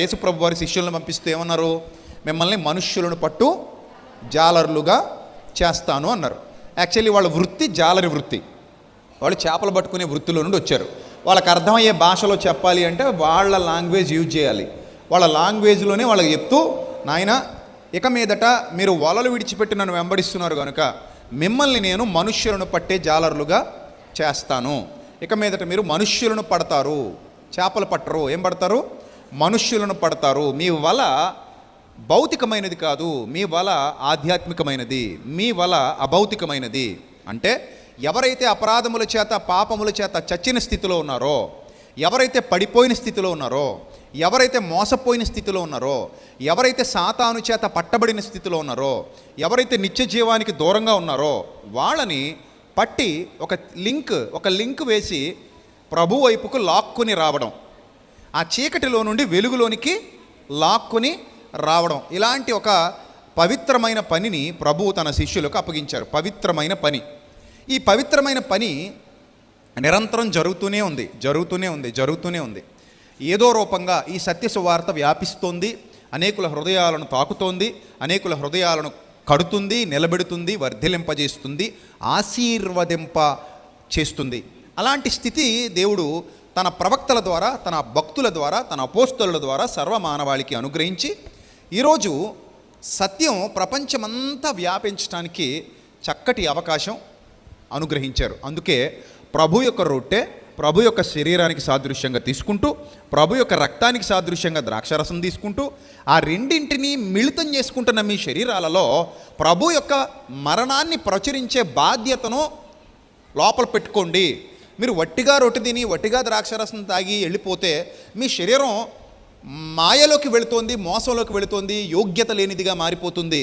యేసుప్రభు వారి శిష్యులను పంపిస్తూ ఏమన్నారు? మిమ్మల్ని మనుష్యులను పట్టు జాలర్లుగా చేస్తాను అన్నారు. యాక్చువల్లీ వాళ్ళ వృత్తి జాలరి వృత్తి. వాళ్ళు చేపలు పట్టుకునే వృత్తిలో నుండి వచ్చారు. వాళ్ళకి అర్థమయ్యే భాషలో చెప్పాలి అంటే వాళ్ళ లాంగ్వేజ్ యూజ్ చేయాలి. వాళ్ళ లాంగ్వేజ్లోనే వాళ్ళకి చెప్తూ నాయన ఇక మీదట మీరు వలలు విడిచిపెట్టి నన్ను వెంబడిస్తున్నారు కనుక మిమ్మల్ని నేను మనుష్యులను పట్టే జాలరులుగా చేస్తాను. ఇక మీదట మీరు మనుష్యులను పడతారు. చేపలు పట్టరు. ఏం పడతారు? మనుష్యులను పడతారు. మీ వల భౌతికమైనది కాదు. మీ వల ఆధ్యాత్మికమైనది. మీ వల అభౌతికమైనది. అంటే ఎవరైతే అపరాధముల చేత పాపముల చేత చచ్చిన స్థితిలో ఉన్నారో ఎవరైతే పడిపోయిన స్థితిలో ఉన్నారో ఎవరైతే మోసపోయిన స్థితిలో ఉన్నారో ఎవరైతే సాతాను చేత పట్టబడిన స్థితిలో ఉన్నారో ఎవరైతే నిత్య జీవానికి దూరంగా ఉన్నారో వాళ్ళని పట్టి ఒక లింక్ ఒక లింక్ వేసి ప్రభు వైపుకు లాక్కుని రావడం. ఆ చీకటిలో నుండి వెలుగులోనికి లాక్కుని రావడం. ఇలాంటి ఒక పవిత్రమైన పనిని ప్రభువు తన శిష్యులకు అప్పగించారు. పవిత్రమైన పని. ఈ పవిత్రమైన పని నిరంతరం జరుగుతూనే ఉంది. జరుగుతూనే ఉంది. జరుగుతూనే ఉంది. ఏదో రూపంగా ఈ సత్య సువార్త వ్యాపిస్తోంది. అనేకుల హృదయాలను తాకుతోంది. అనేకుల హృదయాలను కడుతుంది నిలబెడుతుంది వర్ధిలింపజేస్తుంది ఆశీర్వదింప చేస్తుంది అలాంటి స్థితి దేవుడు తన ప్రవక్తల ద్వారా తన భక్తుల ద్వారా తన అపోస్తుల ద్వారా సర్వమానవాళికి అనుగ్రహించి ఈరోజు సత్యం ప్రపంచమంతా వ్యాపించడానికి చక్కటి అవకాశం అనుగ్రహించారు. అందుకే ప్రభు యొక్క రొట్టె ప్రభు యొక్క శరీరానికి సాదృశ్యంగా తీసుకుంటూ ప్రభు యొక్క రక్తానికి సాదృశ్యంగా ద్రాక్షరసం తీసుకుంటూ ఆ రెండింటిని మిళితం చేసుకుంటున్న మీ శరీరాలలో ప్రభు యొక్క మరణాన్ని ప్రచురించే బాధ్యతను లోపల పెట్టుకోండి. మీరు వట్టిగా రొట్టె తిని వట్టిగా ద్రాక్షరసం తాగి వెళ్ళిపోతే మీ శరీరం మాయలోకి వెళుతోంది మోసంలోకి వెళుతోంది యోగ్యత లేనిదిగా మారిపోతుంది.